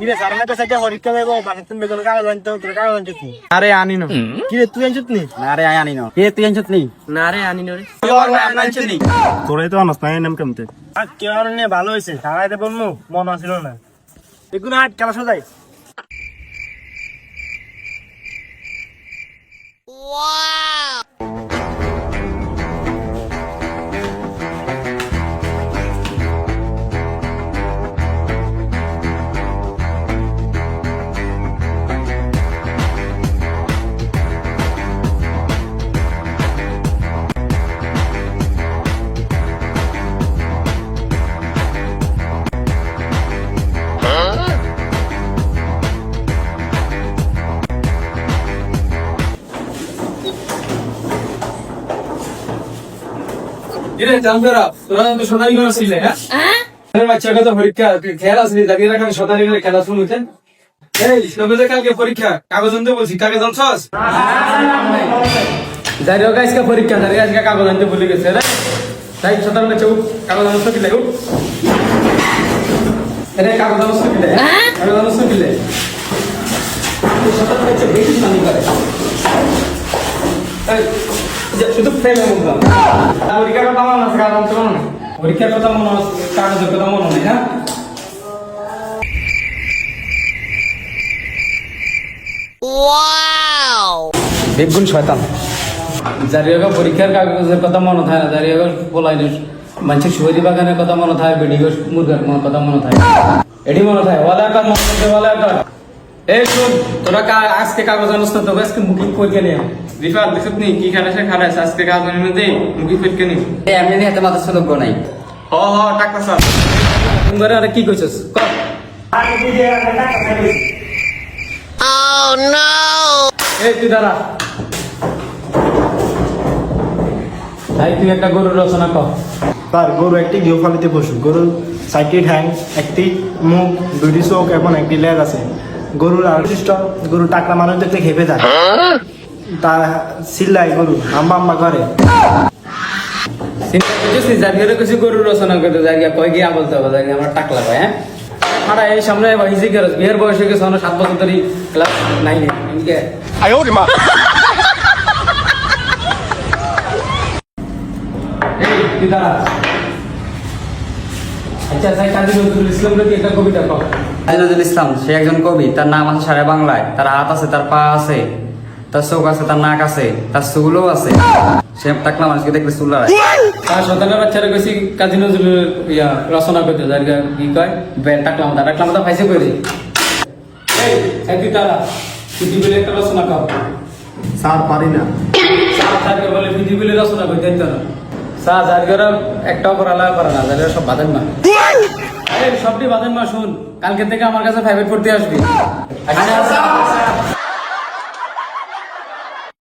কিরে স্যার না কাছে দেবো মানে তুমি কাগজ আনতে তোর কাগজ নি আরে আনি না। কিরে তুই আনছিস নি? না রে আনি না। কে তুই আনছত নি? না রে আনি রে। আনছত নি? তো আনাস নাই নাম কেমতে? আর কেউ নিয়ে ভালো হয়েছে সারাইতে বলব মন আসিল না? এগুলো আট খেলা সোজাই তোরা তো ঘর ছিলে হ্যাঁ? বাচ্চাকে পরীক্ষা? খেলা আসলি দাঁড়িয়ে রাখা খেলা শুনুতে এই তবে কালকে পরীক্ষা। কাগজ আনতে বলছি। কাগজ আনছস যাই হোক আজকে পরীক্ষা। কাগজ আনতে ভুলে গেছে রে তাই সতার কাছে কাগজ আনছ কি লাগে কাগজ আনছ কি লাগে কাগজ আনছ কি লাগে সতার কাছে বেশি করে এই, যে শুধু ফ্রেমে পরীক্ষার কথা মনে আছে কাগজ আনতে মনে পরীক্ষার কথা মনে আছে কাগজের কথা মনে নেই হ্যাঁ? বেগুন শয়তান। জারিয়াগা পরীক্ষার কাগজের কথা মনে থাকে না জারিয়াগা বলাই মানুষের সুহরি বাগানের কথা মনে থাকে বেডিগো মুরগার কথা মনে থাকে এটি মনে থাকে মনে এই শুন তোরা কা আজকে কাগজ আনস না তোকে আজকে মুখি পরীক্ষা নিয়ে রিফাত দেখত নি কি খারাপ খারাপ আজকে আনি দে মুখি ফেটকে নি এমনি হাতে মাথা সলগ্য নাই হ হ টাকা সব তুমি আরে কি কইছস? কর এই তুই দাঁড়া। ভাই তুই একটা গরুর রচনা কর তার গরু একটি গৃহপালিত পশু। গরুর চারটি ঠ্যাং একটি মুখ দুটি চোখ এবং একটি লেজ আছে। গরুর আর্টিস্ট গরু টাকলা মানুষ দেখতে খেপে যায়। তা চিল্লাই গরু আম্মা আম্মা করে। কিছু গরুর রচনা করতে জারিয়া কয় গিয়া বলতে হবে জারিয়া আমার টাকলা ভাই হ্যাঁ? আমরা এই সামনে হিসি গেরস বিয়ের বয়স হয়ে গেছে সাত বছর ধরে ক্লাস নাইনে এই, তুই দাঁড়া। আচ্ছা আচ্ছা কাজী নজরুল ইসলাম নাকি একটা কবিতা কর নজরুল ইসলাম সে একজন কবি। তার নাম আছে সারা বাংলায়। তার হাত আছে তার পা আছে। তার চোখ আছে তার নাক আছে। তার চুলও আছে। সে টাকলা মানুষকে দেখলে চুল লড়ায়। তার সন্তানের বাচ্চারা কইছি কাজী নজরুল ইয়া রচনা করতে জারিয়া কি কয়? বে টাকলা মাথা টাকলা মাথা পাইছে কই রে এই তুই দাঁড়া বলে একটা রচনা কর। স্যার পারি না। বলে বিধি বলে রচনা করতে দিত না সা একটাও পড়ালা করে না জারগরা সব বাদেন মা সবটি বাদেন মা শুন। কালকে থেকে আমার কাছে প্রাইভেট পড়তে আসবি।